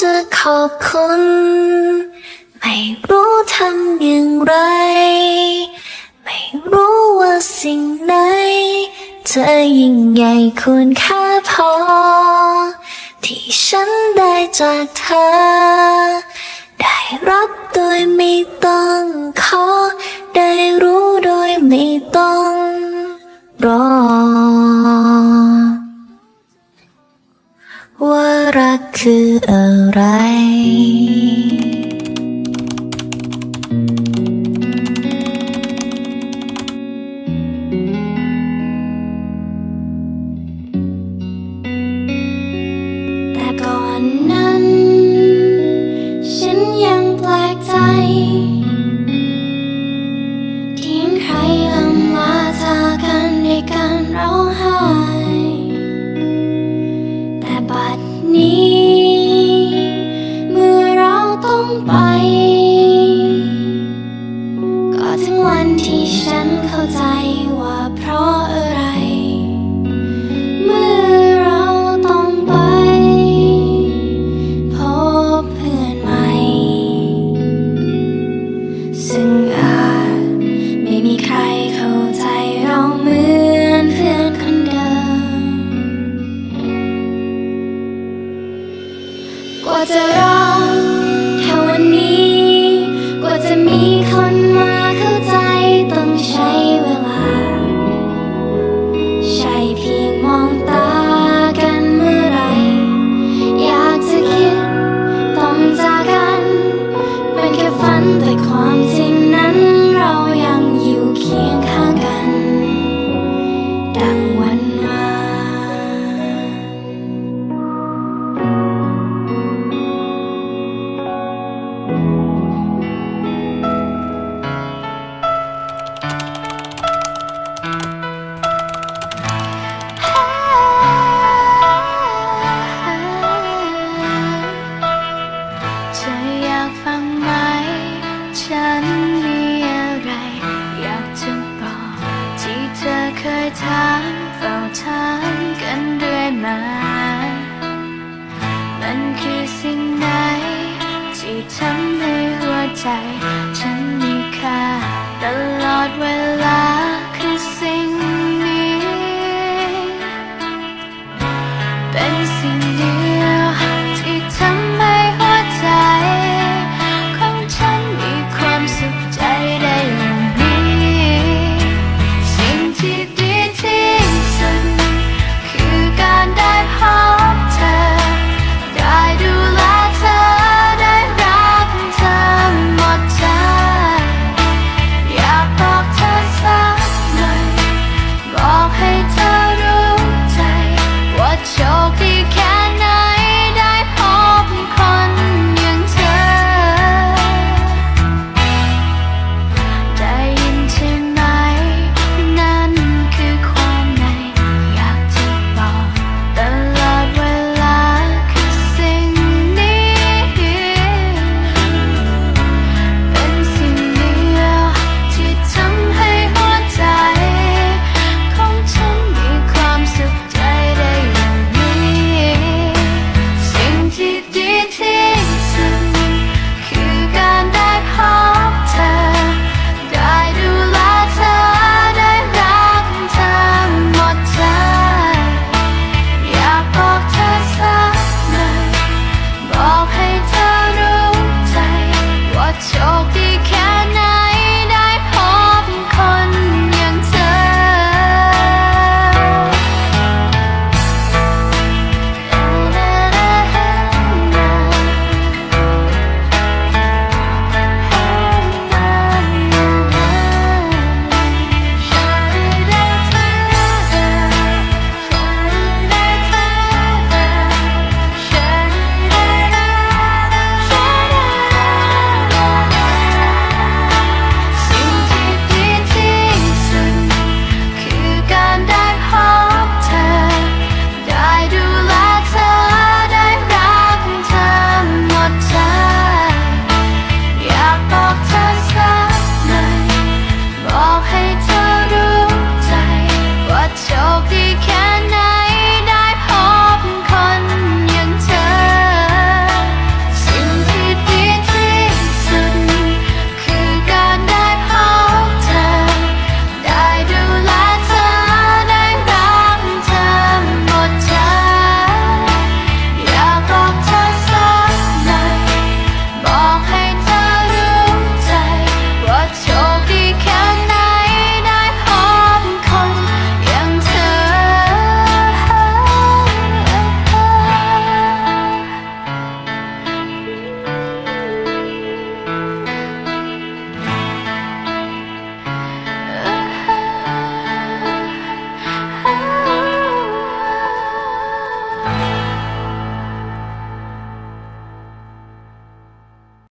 จะขอบคุณ ไม่รู้ทำอย่างไร ไม่รู้ว่าสิ่งไหน เธอยิ่งใหญ่ควรค่าพอ ที่ฉันได้จากเธอ ได้รับโดยไม่ต้องขอ ได้รู้โดยไม่ต้องรอว่ารักคือ ว่าจะรอแค่วันนี้ กว่าจะมีคนมาเข้าใจต้องใช้เวลา ใช่เพียงมองตากันเมื่อไร อยากจะคิดต้องจากกัน เป็นแค่ฝันแต่ความจริง ถามเฝ้าถามกันเรื่อยมา มันคือสิ่งไหน ที่ทำให้หัวใจ